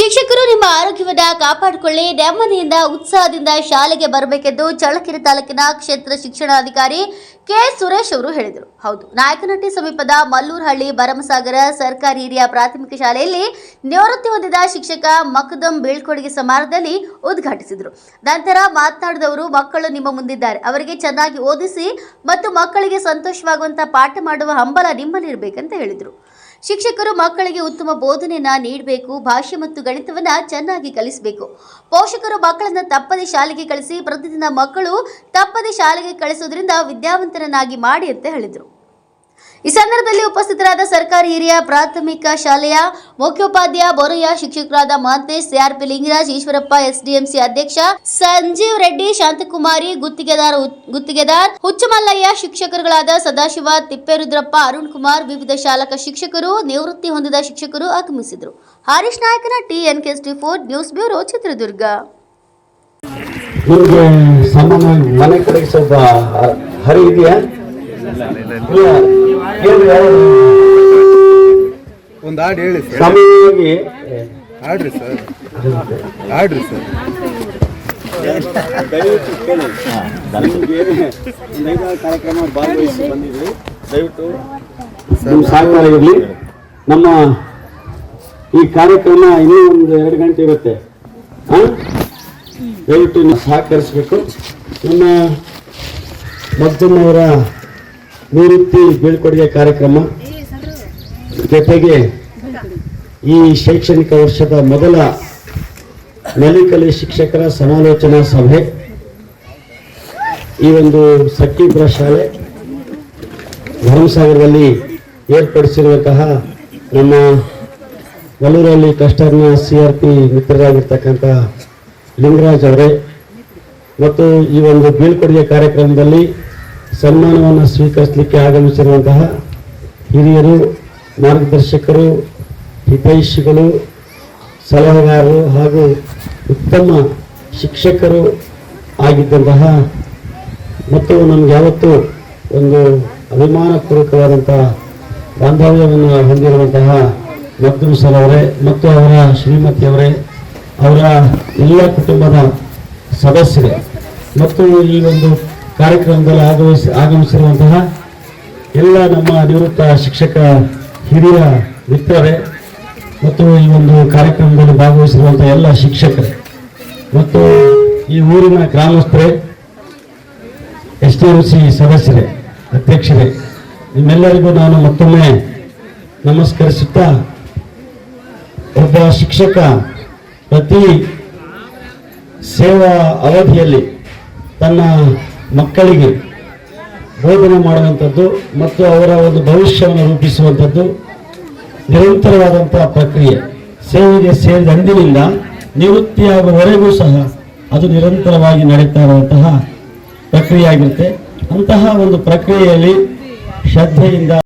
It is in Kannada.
ಶಿಕ್ಷಕರು ನಿಮ್ಮ ಆರೋಗ್ಯವನ್ನ ಕಾಪಾಡಿಕೊಳ್ಳಿ. ನೆಮ್ಮದಿಯಿಂದ, ಉತ್ಸಾಹದಿಂದ ಶಾಲೆಗೆ ಬರಬೇಕೆಂದು ಚಳ್ಳಕೆರೆ ತಾಲೂಕಿನ ಕ್ಷೇತ್ರ ಶಿಕ್ಷಣಾಧಿಕಾರಿ ಕೆ. ಸುರೇಶ್ ಅವರು ಹೇಳಿದರು. ಹೌದು, ನಾಯಕನಹಟ್ಟಿ ಸಮೀಪದ ಮಲ್ಲೂರಹಳ್ಳಿ ಭರಮಸಾಗರ ಸರ್ಕಾರಿ ಹಿರಿಯ ಪ್ರಾಥಮಿಕ ಶಾಲೆಯಲ್ಲಿ ನಿವೃತ್ತಿ ಹೊಂದಿದ ಶಿಕ್ಷಕ ಮಕದಂ ಬೀಳ್ಕೊಡುಗೆ ಸಮಾರಂಭದಲ್ಲಿ ಉದ್ಘಾಟಿಸಿದರು. ನಂತರ ಮಾತನಾಡಿದವರು, ಮಕ್ಕಳು ನಿಮ್ಮ ಮುಂದಿದ್ದಾರೆ. ಅವರಿಗೆ ಚೆನ್ನಾಗಿ ಓದಿಸಿ ಮತ್ತು ಮಕ್ಕಳಿಗೆ ಸಂತೋಷವಾಗುವಂತಹ ಪಾಠ ಮಾಡುವ ಹಂಬಲ ನಿಮ್ಮಲ್ಲಿರಬೇಕಂತ ಹೇಳಿದರು. ಶಿಕ್ಷಕರು ಮಕ್ಕಳಿಗೆ ಉತ್ತಮ ಬೋಧನೆಯನ್ನ ನೀಡಬೇಕು, ಭಾಷೆ ಮತ್ತು ಗಣಿತವನ್ನ ಚೆನ್ನಾಗಿ ಕಲಿಸಬೇಕು. ಪೋಷಕರು ಮಕ್ಕಳನ್ನ ತಪ್ಪದೆ ಶಾಲೆಗೆ ಕಳಿಸಿ, ಪ್ರತಿದಿನ ಮಕ್ಕಳು ತಪ್ಪದೆ ಶಾಲೆಗೆ ಕಳಿಸೋದ್ರಿಂದ ವಿದ್ಯಾವಂತರನ್ನಾಗಿ ಮಾಡಿ ಅಂತ ಹೇಳಿದರು. ಈ ಸಂದರ್ಭದಲ್ಲಿ ಉಪಸ್ಥಿತರಾದ ಸರ್ಕಾರಿ ಹಿರಿಯ ಪ್ರಾಥಮಿಕ ಶಾಲೆಯ ಮುಖ್ಯೋಪಾಧ್ಯಾಯ ಬೋರಯ್ಯ ಶಿಕ್ಷಕರಾದ ಮಹಂತೇಶ್ ಸಿಆರ್ಪಿ ಲಿಂಗರಾಜ್ ಈಶ್ವರಪ್ಪ ಎಸ್ಡಿಎಂಸಿ ಅಧ್ಯಕ್ಷ ಸಂಜೀವ್ ರೆಡ್ಡಿ ಶಾಂತಕುಮಾರಿ ಗುತ್ತಿಗೆದಾರ ಗುತ್ತಿಗೆದಾರ್ ಹುಚ್ಚಮಲ್ಲಯ್ಯ ಶಿಕ್ಷಕರುಗಳಾದ ಸದಾಶಿವ ತಿಪ್ಪೇರುದ್ರಪ್ಪ ಅರುಣ್ ಕುಮಾರ್ ವಿವಿಧ ಶಾಲಕ ಶಿಕ್ಷಕರು ನಿವೃತ್ತಿ ಹೊಂದಿದ ಶಿಕ್ಷಕರು ಆಗಮಿಸಿದರು. ಹರೀಶ್ ನಾಯಕನ TN K four news bureau Chitradurga. ಸಾಮಾನ್ಯವಾಗಿ ಮನೆ ಕಡೆಗೆ ಸ್ವಲ್ಪ ಹರಿ ಇದೆಯಾ? ಒಂದು ಹಾಡು ಹೇಳಿ ಸರ್. ಹಾಡ್ರಿ ಸರ್. ಹಾಡ್ರಿ ಸರ್. ದಯವಿಟ್ಟು ಕೇಳಿ ನಿಮ್ಗೆ ಒಂದು ಐದಾರು ಕಾರ್ಯಕ್ರಮ ಭಾಗವಹಿಸಿ ಬಂದಿದ್ವಿ ದಯವಿಟ್ಟು ನಿಮ್ಮ ಸಹಕಾರ ಇರಲಿ. ನಮ್ಮ ಈ ಕಾರ್ಯಕ್ರಮ ಇನ್ನೂ ಒಂದು ಎರಡು ಗಂಟೆ ಇರುತ್ತೆ? ದಯವಿಟ್ಟು ಸಹಕರಿಸಬೇಕು. ನಮ್ಮ ಮಗ್ದಮ್ಮವರ ನಿವೃತ್ತಿ ಬೀಳ್ಕೊಡುಗೆ ಕಾರ್ಯಕ್ರಮ. ಜೊತೆಗೆ ಈ ಶೈಕ್ಷಣಿಕ ವರ್ಷದ ಮೊದಲ ನಲಿಕಲಿ ಶಿಕ್ಷಕರ ಸಮಾಲೋಚನಾ ಸಭೆ. ಈ ಒಂದು ಸಕ್ಕಿಪುರ ಶಾಲೆ ಧರ್ಮಸಾಗರದಲ್ಲಿ ಏರ್ಪಡಿಸಿರುವಂತಹ ನಮ್ಮ ವಲ್ಲೂರಲ್ಲಿ ಕಸ್ಟರ್ನ ಸಿ ಆರ್ ಪಿ ಮಿತ್ರರಾಗಿರ್ತಕ್ಕಂಥ ಲಿಂಗರಾಜ್ ಅವರೇ. ಮತ್ತು ಈ ಒಂದು ಬೀಳ್ಕೊಡುಗೆ ಕಾರ್ಯಕ್ರಮದಲ್ಲಿ ಸನ್ಮಾನವನ್ನು ಸ್ವೀಕರಿಸಲಿಕ್ಕೆ ಆಗಮಿಸಿರುವಂತಹ ಹಿರಿಯರು, ಮಾರ್ಗದರ್ಶಕರು, ಹಿತೈಷಿಗಳು, ಸಲಹೆಗಾರರು ಹಾಗೂ ಉತ್ತಮ ಶಿಕ್ಷಕರು ಆಗಿದ್ದಂತಹ ಮತ್ತು ನಮ್ಗೆ ಯಾವತ್ತೂ ಒಂದು ಅಭಿಮಾನಪೂರ್ವಕವಾದಂಥ ಬಾಂಧವ್ಯವನ್ನು ಹೊಂದಿರುವಂತಹ ಮದ್ದು ಸರ್ ಅವರೇ ಮತ್ತು ಅವರ ಶ್ರೀಮತಿಯವರೇ ಅವರ ಎಲ್ಲ ಕುಟುಂಬದ ಸದಸ್ಯರೇ. ಮತ್ತು ಈ ಒಂದು ಕಾರ್ಯಕ್ರಮದಲ್ಲಿ ಆಗಮಿಸಿ, ಆಗಮಿಸಿರುವಂತಹ ಎಲ್ಲ ನಮ್ಮ ನಿವೃತ್ತ ಶಿಕ್ಷಕ ಹಿರಿಯ ಮಿತ್ರರೇ ಮತ್ತು ಈ ಒಂದು ಕಾರ್ಯಕ್ರಮದಲ್ಲಿ ಭಾಗವಹಿಸಿರುವಂತಹ ಎಲ್ಲ ಶಿಕ್ಷಕರೇ ಮತ್ತು ಈ ಊರಿನ ಗ್ರಾಮಸ್ಥರೇ, ಎಸ್ ಡಿ ಎಂ ಸಿ ಸದಸ್ಯರೇ, ಅಧ್ಯಕ್ಷರೇ, ನಿಮ್ಮೆಲ್ಲರಿಗೂ ನಾನು ಮತ್ತೊಮ್ಮೆ ನಮಸ್ಕರಿಸುತ್ತಾ ಒಬ್ಬ ಶಿಕ್ಷಕ ಪ್ರತಿ ಸೇವಾ ಅವಧಿಯಲ್ಲಿ ತನ್ನ ಮಕ್ಕಳಿಗೆ ಬೋಧನೆ ಮಾಡುವಂಥದ್ದು ಮತ್ತು ಅವರ ಒಂದು ಭವಿಷ್ಯವನ್ನು ರೂಪಿಸುವಂಥದ್ದು ನಿರಂತರವಾದಂತಹ ಪ್ರಕ್ರಿಯೆ. ಸೇವೆಗೆ ಸೇರಿದ ಅಂದಿನಿಂದ ನಿವೃತ್ತಿಯಾಗುವವರೆಗೂ ಸಹ ಅದು ನಿರಂತರವಾಗಿ ನಡೀತಾ ಇರುವಂತಹ ಪ್ರಕ್ರಿಯೆ ಆಗಿರುತ್ತೆ. ಅಂತಹ ಒಂದು ಪ್ರಕ್ರಿಯೆಯಲ್ಲಿ ಶ್ರದ್ಧೆಯಿಂದ